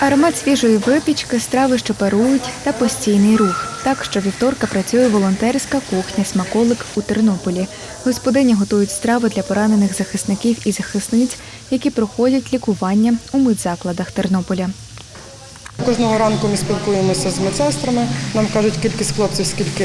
Аромат свіжої випічки, страви, що парують, та постійний рух. Так що вівторка працює волонтерська кухня Смаколик у Тернополі. Господині готують страви для поранених захисників і захисниць, які проходять лікування у медзакладах Тернополя. Кожного ранку ми спілкуємося з медсестрами. Нам кажуть кількість хлопців, скільки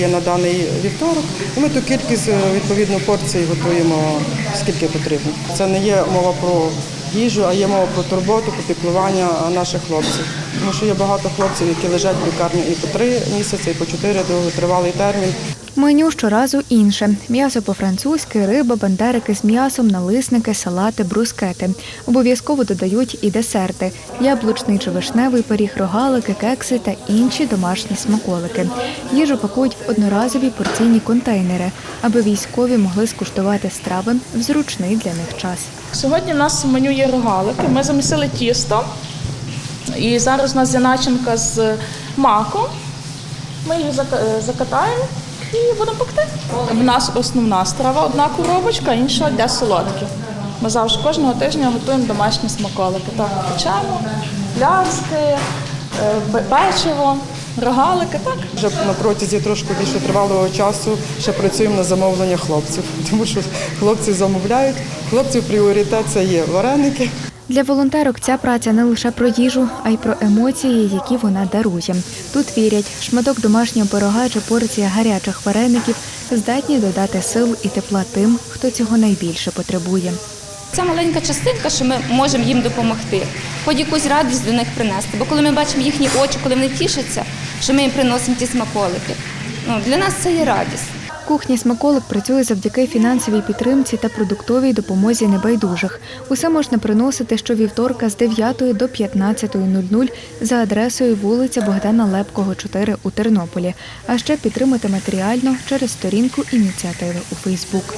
є на даний вівторок. І ми ту кількість е, відповідно порцій готуємо скільки потрібно. Це не є мова про їжу, а є мова про турботу, про піклування наших хлопців. Тому що є багато хлопців, які лежать в лікарні і по три місяці, і по чотири довготривалий термін. Меню щоразу інше: м'ясо по-французьки, риба, бандерики з м'ясом, налисники, салати, брускети. Обов'язково додають і десерти: яблучний чи вишневий пиріг, рогалики, кекси та інші домашні смаколики. Їжу пакують в одноразові порційні контейнери, аби військові могли скуштувати страви в зручний для них час. Сьогодні в нас в меню є рогалики. Ми замісили тісто. І зараз у нас є начинка з маком. Ми е, закатаємо і будемо пекти. В нас основна страва одна коробочка, інша для солодких. Ми завжди кожного тижня готуємо домашні смаколики. Так, печемо, пляски, е, печиво, рогалики. Так. Вже на протязі трошки більше тривалого часу ще працюємо на замовлення хлопців, тому що хлопці замовляють. Хлопців пріоритет це є вареники. Для волонтерок ця праця не лише про їжу, а й про емоції, які вона дарує. Тут вірять, шматок домашнього пирога чи порція гарячих вареників здатні додати сил і тепла тим, хто цього найбільше потребує. Це маленька частинка, що ми можемо їм допомогти, хоч якусь радість до них принести. Бо коли ми бачимо їхні очі, коли вони тішаться, що ми їм приносимо ті смаколики, ну, для нас це є радість. Кухня смаколик працює завдяки фінансовій підтримці та продуктовій допомозі небайдужих. Усе можна приносити щовівторка з 9 до 15.00 за адресою вулиця Богдана Лепкого, 4 у Тернополі. А ще підтримати матеріально через сторінку ініціативи у Фейсбук.